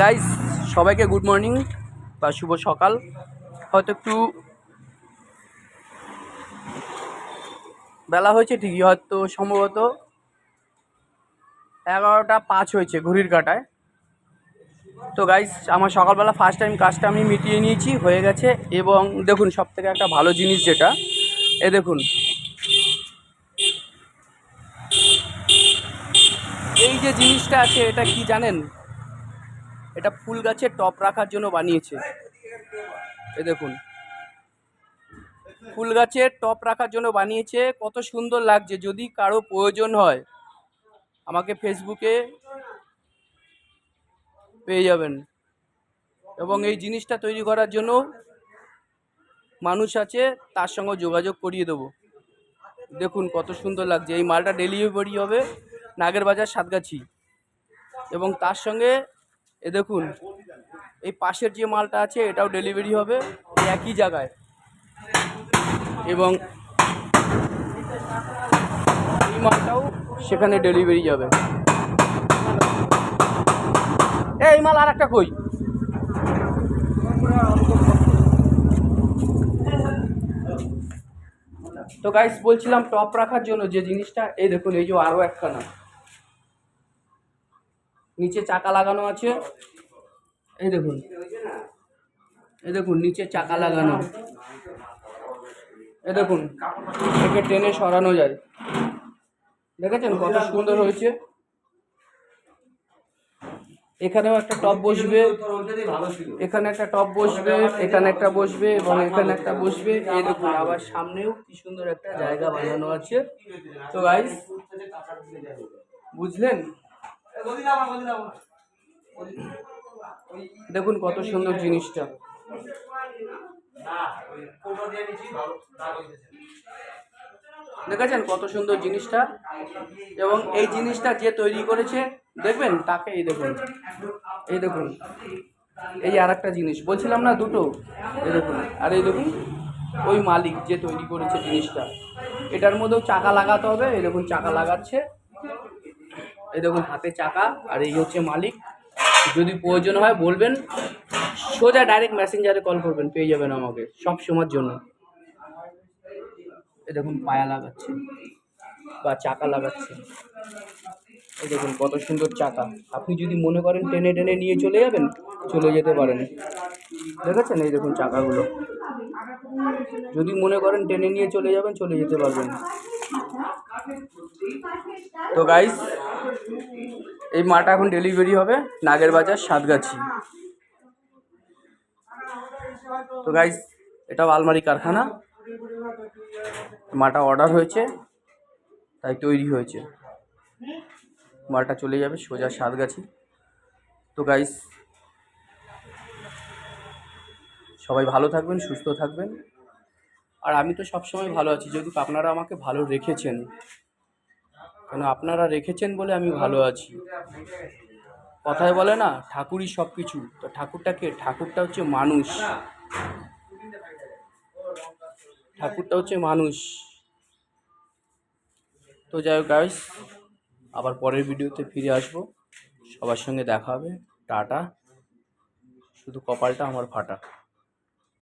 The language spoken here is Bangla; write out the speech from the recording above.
গাইস সবাইকে গুড মর্নিং বা শুভ সকাল। হয়তো একটু বেলা হয়েছে ঠিকই, হয়তো সম্ভবত এগারোটা পাঁচ হয়েছে ঘড়ির কাটায়। তো গাইস আমার সকালবেলা ফার্স্ট টাইম কাজটা আমি মিটিয়ে নিয়েছি, হয়ে গেছে এবং দেখুন সব থেকে একটা ভালো জিনিস যেটা, এ দেখুন। এই যে জিনিসটা আছে, এটা কি জানেন? এটা ফুল গাছের টপ রাখার জন্য বানিয়েছে। এ দেখুন। ফুল গাছের টপ রাখার জন্য বানিয়েছে। কত সুন্দর লাগছে। যদি কারও প্রয়োজন হয়, আমাকে ফেসবুকে পেয়ে যাবেন। এবং এই জিনিসটা তৈরি করার জন্য মানুষ আছে, তার সঙ্গে যোগাযোগ করিয়ে দেবো। দেখুন কত সুন্দর লাগছে। এই মালটা ডেলিভারি হবে নাগের বাজার সাতগাছি। এবং তার সঙ্গে এ দেখুন, এই পাশের যে মালটা আছে, এটাও ডেলিভারি হবে একই জায়গায়। এবং এই মালটাও সেখানে ডেলিভারি যাবে। এই মাল আর একটা কই? তো গাইস বলছিলাম টপ রাখার জন্য যে জিনিসটা, এই দেখুন, এই যে আরও একখানা। নিচে চাকা লাগানো আছে। এই দেখুন। এই দেখুন, নিচে চাকা লাগানো। এই দেখুন, একে টেনে সরানো যায়। দেখেছেন কত সুন্দর হয়েছে? এখানেও একটা টপ বসবে। এখানে একটা টপ বসবে, এখানে একটা বসবে এবং এখানে একটা বসবে। এই দেখুন, আবার সামনেও কি সুন্দর একটা জায়গা বানানো আছে। তো গাইস বুঝলেন? দেখুন কত সুন্দর জিনিসটা। দেখেছেন কত সুন্দর জিনিসটা? এবং এই জিনিসটা যে তৈরি করেছে, দেখবেন? তাকে এই দেখুন। এই দেখুন। এই আর একটা জিনিস। বলছিলাম না, দুটো। এই দেখুন। আর এই দেখুন, ওই মালিক যে তৈরি করেছে জিনিসটা। এটার মধ্যেও চাকা লাগাতে হবে। দেখুন, চাকা লাগাচ্ছে। এই দেখুন হাতে চাকা, আর এই হচ্ছে মালিক। যদি প্রয়োজন হয় বলবেন, সোজা ডাইরেক্ট মেসেঞ্জারে কল করবেন, পেয়ে যাবেন আমাকে, সব সময়ের জন্য। এই দেখুন পায়া লাগাচ্ছে, বা চাকা লাগাচ্ছে। এই দেখুন কত সুন্দর চাকা। আপনি যদি মনে করেন টেনে টেনে নিয়ে চলে যাবেন, চলে যেতে পারেন। দেখেছেন এই দেখুন চাকাগুলো? যদি মনে করেন টেনে নিয়ে চলে যাবেন, চলে যেতে পারবেন। তো গাইস এই মাটা এখন ডেলিভারি হবে নাগের বাজার সাতগাছি। তো গাইস এটাও আলমারি কারখানা। মাটা অর্ডার হয়েছে, তাই তৈরি হয়েছে। মালটা চলে যাবে সোজা সাতগাছি। তো গাইস সবাই ভালো থাকবেন, সুস্থ থাকবেন। আর আমি তো সবসময় ভালো আছি যদি আপনারা আমাকে ভালো রেখেছেন। কেন আপনারা রেখেছেন বলে আমি ভালো আছি। কথায় বলে না, ঠাকুরই সব কিছু তো ঠাকুরটাকে ঠাকুরটা হচ্ছে মানুষ। ঠাকুরটা হচ্ছে মানুষ। তো যাই হোক গাইস আবার পরের ভিডিওতে ফিরে আসব। সবার সঙ্গে দেখা হবে। টাটা। শুধু কপালটা আমার ফাটা।